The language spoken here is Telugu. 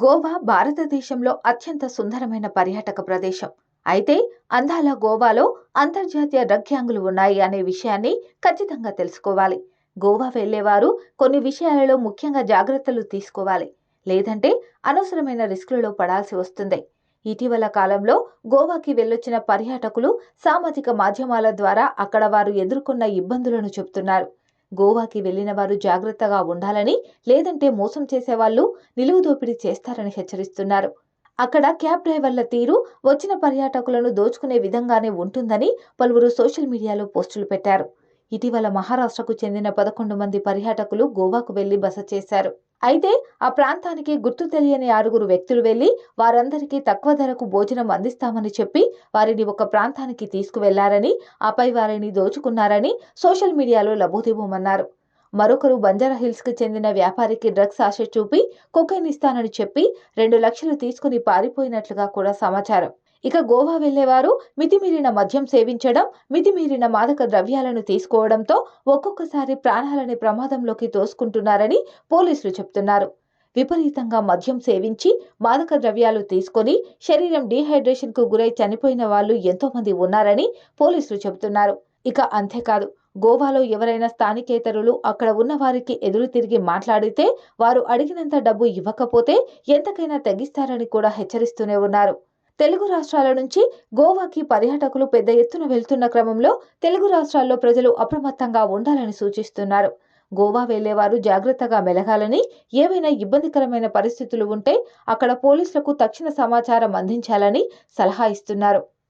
గోవా భారతదేశంలో అత్యంత సుందరమైన పర్యాటక ప్రదేశం. అయితే అందాల గోవాలో అంతర్జాతీయ డ్రగ్ ఉన్నాయి అనే విషయాన్ని ఖచ్చితంగా తెలుసుకోవాలి. గోవా వెళ్ళేవారు కొన్ని విషయాలలో ముఖ్యంగా జాగ్రత్తలు తీసుకోవాలి. లేదంటే అనవసరమైన రిస్కులలో పడాల్సి వస్తుంది. ఇటీవల కాలంలో గోవాకి వెళ్ళొచ్చిన పర్యాటకులు సామాజిక మాధ్యమాల ద్వారా అక్కడ వారు ఎదుర్కొన్న ఇబ్బందులను చెబుతున్నారు. గోవాకి వెళ్ళిన వారు జాగ్రత్తగా ఉండాలని లేదంటే మోసం చేసేవాళ్ళు నిలువు దోపిడీ చేస్తారని హెచ్చరిస్తున్నారు. అక్కడ క్యాబ్ డ్రైవర్ల తీరు వచ్చిన పర్యాటకులను దోచుకునే విధంగానే ఉంటుందని పలువురు సోషల్ మీడియాలో పోస్టులు పెట్టారు. ఇటీవల మహారాష్ట్రకు చెందిన పదకొండు మంది పర్యాటకులు గోవాకు వెళ్ళి బస చేశారు. అయితే ఆ ప్రాంతానికి గుర్తు తెలియని ఆరుగురు వ్యక్తులు వెళ్ళి వారందరికీ తక్కువ ధరకు భోజనం అందిస్తామని చెప్పి వారిని ఒక ప్రాంతానికి తీసుకువెళ్ళారని ఆపై వారిని దోచుకున్నారని సోషల్ మీడియాలో లబోదిబోమన్నారు. మరొకరు బంజారాహిల్స్కి చెందిన వ్యాపారికి డ్రగ్స్ ఆశ చూపి కొకైన్ ఇస్తానని చెప్పి రెండు లక్షలు తీసుకుని పారిపోయినట్లుగా కూడా సమాచారం. ఇక గోవా వెళ్ళేవారు మితిమీరిన మద్యం సేవించడం మితిమీరిన మాదక ద్రవ్యాలను తీసుకోవడంతో ఒక్కొక్కసారి ప్రాణాలని ప్రమాదంలోకి తోసుకుంటున్నారని పోలీసులు చెప్తున్నారు. విపరీతంగా మద్యం సేవించి మాదక ద్రవ్యాలు తీసుకొని శరీరం డీహైడ్రేషన్కు గురై చనిపోయిన వాళ్ళు ఎంతోమంది ఉన్నారని పోలీసులు చెబుతున్నారు. ఇక అంతేకాదు గోవాలో ఎవరైనా స్థానికేతరులు అక్కడ ఉన్న వారికి ఎదురు తిరిగి మాట్లాడితే వారు అడిగినంత డబ్బు ఇవ్వకపోతే ఎంతకైనా తగ్గిస్తారని కూడా హెచ్చరిస్తూనే ఉన్నారు. తెలుగు రాష్ట్రాల నుంచి గోవాకి పర్యాటకులు పెద్ద ఎత్తున వెళ్తున్న క్రమంలో తెలుగు రాష్ట్రాల్లో ప్రజలు అప్రమత్తంగా ఉండాలని సూచిస్తున్నారు. గోవా వెళ్ళేవారు జాగ్రత్తగా మెలగాలని ఏవైనా ఇబ్బందికరమైన పరిస్థితులు ఉంటే అక్కడ పోలీసులకు తక్షణ సమాచారం అందించాలని సలహా ఇస్తున్నారు.